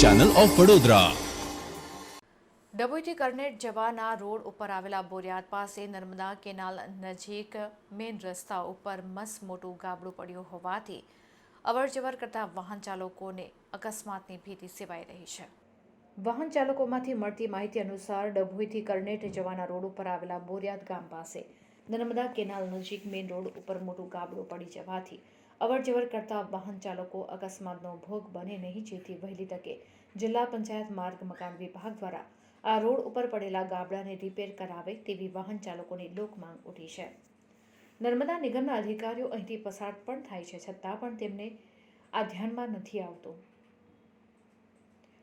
Channel of Vadodara ડભોઈથી કરનેટ જવાના રોડ ઉપર આવેલા બોરિયાદ પાસે નર્મદા કેનાલ નજીક મેઇન રસ્તા ઉપર મસ મોટું ગાબડું પડ્યું હોવાથી અવરજવર કરતા વાહન ચાલકોને અકસ્માતની ભીતિ સેવાઈ રહી છે. વાહન ચાલકોમાંથી મળતી માહિતી અનુસાર ડભોઈથી કરનેટ જવાના રોડ ઉપર આવેલા બોરિયાદ ગામ પાસે નર્મદા કેનાલ નજીક મેઇન રોડ ઉપર મોટું ગાબડું પડી જવાથી અવરજવર કરતા વાહન ચાલકો અકસ્માતનો ભોગ બને નહીં, જેથી વહેલી તકે જિલ્લા પંચાયત માર્ગ મકાન વિભાગ દ્વારા આ રોડ ઉપર પડેલા ગાબડાને રિપેર કરાવે તેવી વાહન ચાલકોની લોકમાંગ ઉઠી છે. નર્મદા નિગમના અધિકારીઓ અહીંથી પસાર પણ થાય છે, છતાં પણ તેમને આ ધ્યાનમાં નથી આવતું.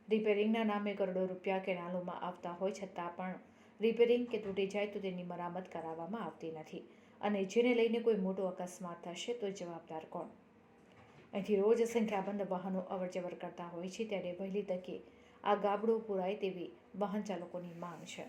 રિપેરિંગના નામે કરોડો રૂપિયા કેનાલોમાં આવતા હોય, છતાં પણ રિપેરિંગ કે તૂટી જાય તો તેની મરામત કરાવવામાં આવતી નથી. અને જેને લઈને કોઈ મોટો અકસ્માત થશે તો જવાબદાર કોણ? અહીંથી રોજ સંખ્યાબંધ વાહનો અવરજવર કરતા હોય છે, ત્યારે વહેલી તકે આ ગાબડો પુરાય તેવી વાહન ચાલકોની માંગ છે.